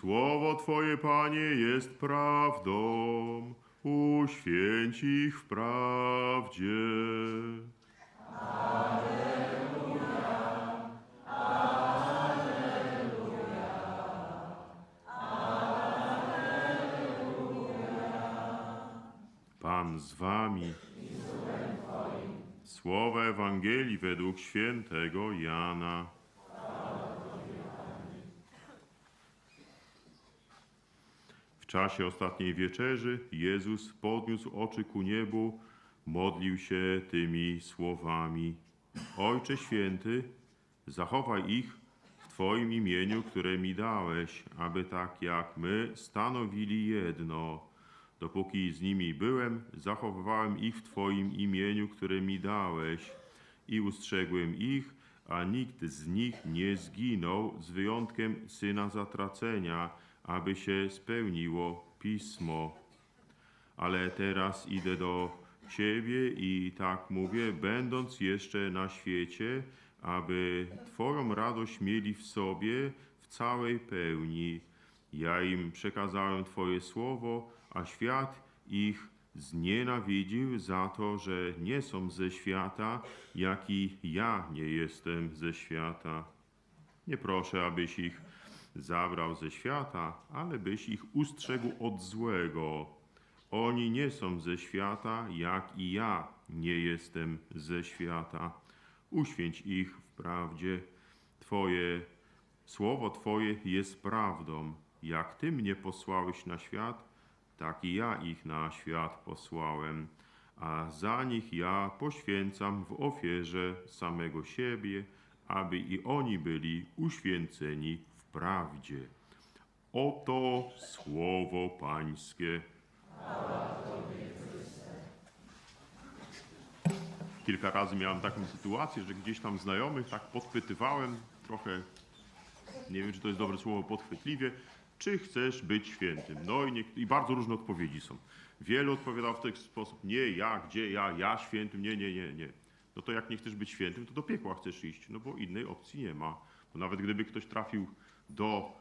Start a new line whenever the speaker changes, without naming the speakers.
Słowo Twoje, Panie, jest prawdą. Uświęć ich w prawdzie. Pan z wami. Słowa Ewangelii według świętego Jana. Czasie ostatniej wieczerzy Jezus podniósł oczy ku niebu, modlił się tymi słowami: Ojcze święty, zachowaj ich w Twoim imieniu, które mi dałeś, aby tak jak my stanowili jedno. Dopóki z nimi byłem, zachowywałem ich w Twoim imieniu, które mi dałeś, i ustrzegłem ich, a nikt z nich nie zginął, z wyjątkiem syna zatracenia, aby się spełniło pismo. Ale teraz idę do Ciebie i tak mówię, będąc jeszcze na świecie, aby Twoją radość mieli w sobie w całej pełni. Ja im przekazałem Twoje słowo, a świat ich znienawidził za to, że nie są ze świata, jak i ja nie jestem ze świata. Nie proszę, abyś ich zabrał ze świata, ale byś ich ustrzegł od złego. Oni nie są ze świata, jak i ja nie jestem ze świata. Uświęć ich w prawdzie. Twoje słowo Twoje jest prawdą. Jak Ty mnie posłałeś na świat, tak i ja ich na świat posłałem. A za nich ja poświęcam w ofierze samego siebie, aby i oni byli uświęceni prawdzie. Oto słowo Pańskie. Kilka razy miałem taką sytuację, że gdzieś tam znajomych tak podchwytywałem, trochę, nie wiem czy to jest dobre słowo, podchwytliwie, czy chcesz być świętym? No i, nie, i bardzo różne odpowiedzi są. Wielu odpowiadało w ten sposób, nie ja, gdzie ja, ja świętym, nie, nie, nie, nie. No to jak nie chcesz być świętym, to do piekła chcesz iść, no bo innej opcji nie ma. Nawet gdyby ktoś trafił do